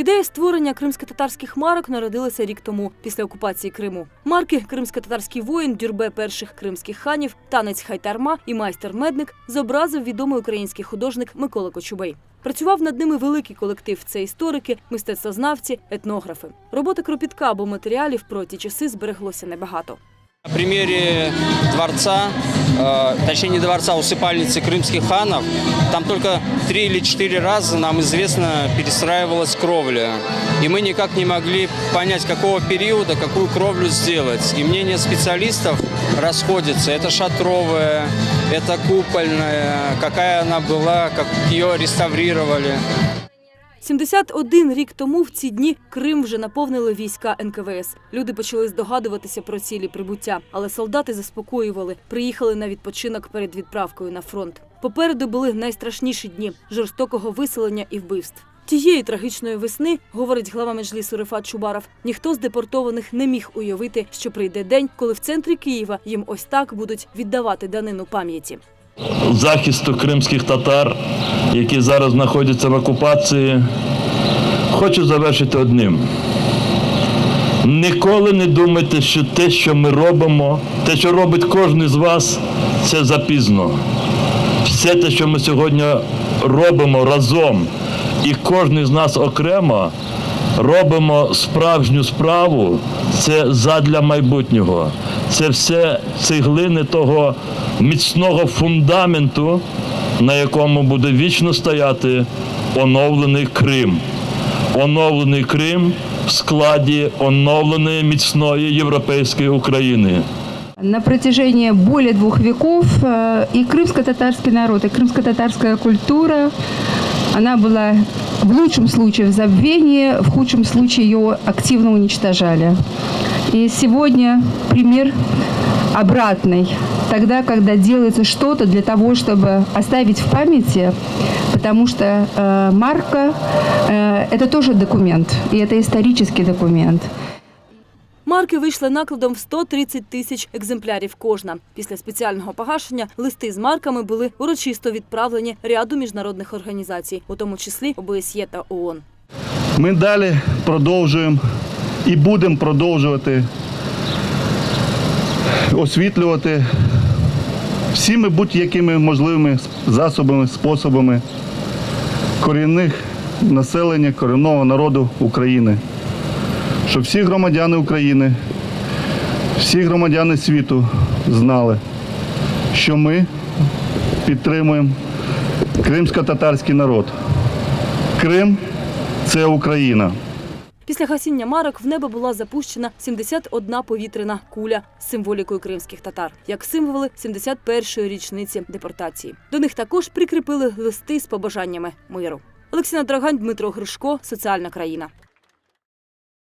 Ідея створення кримсько-татарських марок народилася рік тому після окупації Криму. Марки Кримсько-татарський воїн, дюрбе перших кримських ханів, танець хайтарма і майстер-медник зобразив відомий український художник Микола Кочубей. Працював над ними великий колектив. Це історики, мистецтвознавці, етнографи. Роботи кропітка, бо матеріалів про ті часи збереглося небагато. На примере дворца, э, точнее не дворца, а усыпальницы крымских ханов, там только три или четыре раза, нам известно, перестраивалась кровля. И мы никак не могли понять, какого периода, какую кровлю сделать. И мнения специалистов расходятся. Это шатровая, это купольная, какая она была, как ее реставрировали. 71 рік тому в ці дні Крим вже наповнили війська НКВС. Люди почали здогадуватися про цілі прибуття, але солдати заспокоювали, приїхали на відпочинок перед відправкою на фронт. Попереду були найстрашніші дні жорстокого виселення і вбивств. Тієї трагічної весни, говорить глава меджлісу Рифат Чубаров, ніхто з депортованих не міг уявити, що прийде день, коли в центрі Києва їм ось так будуть віддавати данину пам'яті. захисту кримських татар, які зараз знаходяться в окупації, хочу завершити одним. Ніколи не думайте, що те, що ми робимо, те, що робить кожен з вас, це запізно. Все те, що ми сьогодні робимо разом, і кожен з нас окремо робимо справжню справу, це задля майбутнього. Це все цеглини того міцного фундаменту, на якому буде вічно стояти оновлений Крим. Оновлений Крим в складі оновленої міцної європейської України. На протяжении более двух веков э, и крымско-татарский народ, и крымско-татарская культура, она была в лучшем случае в забвении, в худшем случае ее активно уничтожали. И сегодня пример обратный. Тогда, когда делается что-то для того, чтобы оставить в памяти, потому что э, марка э, это тоже документ, и это исторический документ. Марки вийшли накладом в 130 тисяч екземплярів кожна. Після спеціального погашення листи з марками були урочисто відправлені ряду міжнародних організацій, у тому числі ОБСЄ та ООН. Ми далі продовжуємо і будемо продовжувати освітлювати всіми будь-якими можливими засобами, способами корінних населення, корінного народу України. Щоб всі громадяни України, всі громадяни світу знали, що ми підтримуємо кримсько-татарський народ. Крим це Україна. Після гасіння марок в небо була запущена 71 повітряна куля з символікою кримських татар, як символи 71-ї річниці депортації. До них також прикріпили листи з побажаннями миру. Олексіна Драгань, Дмитро Гришко, Соціальна країна.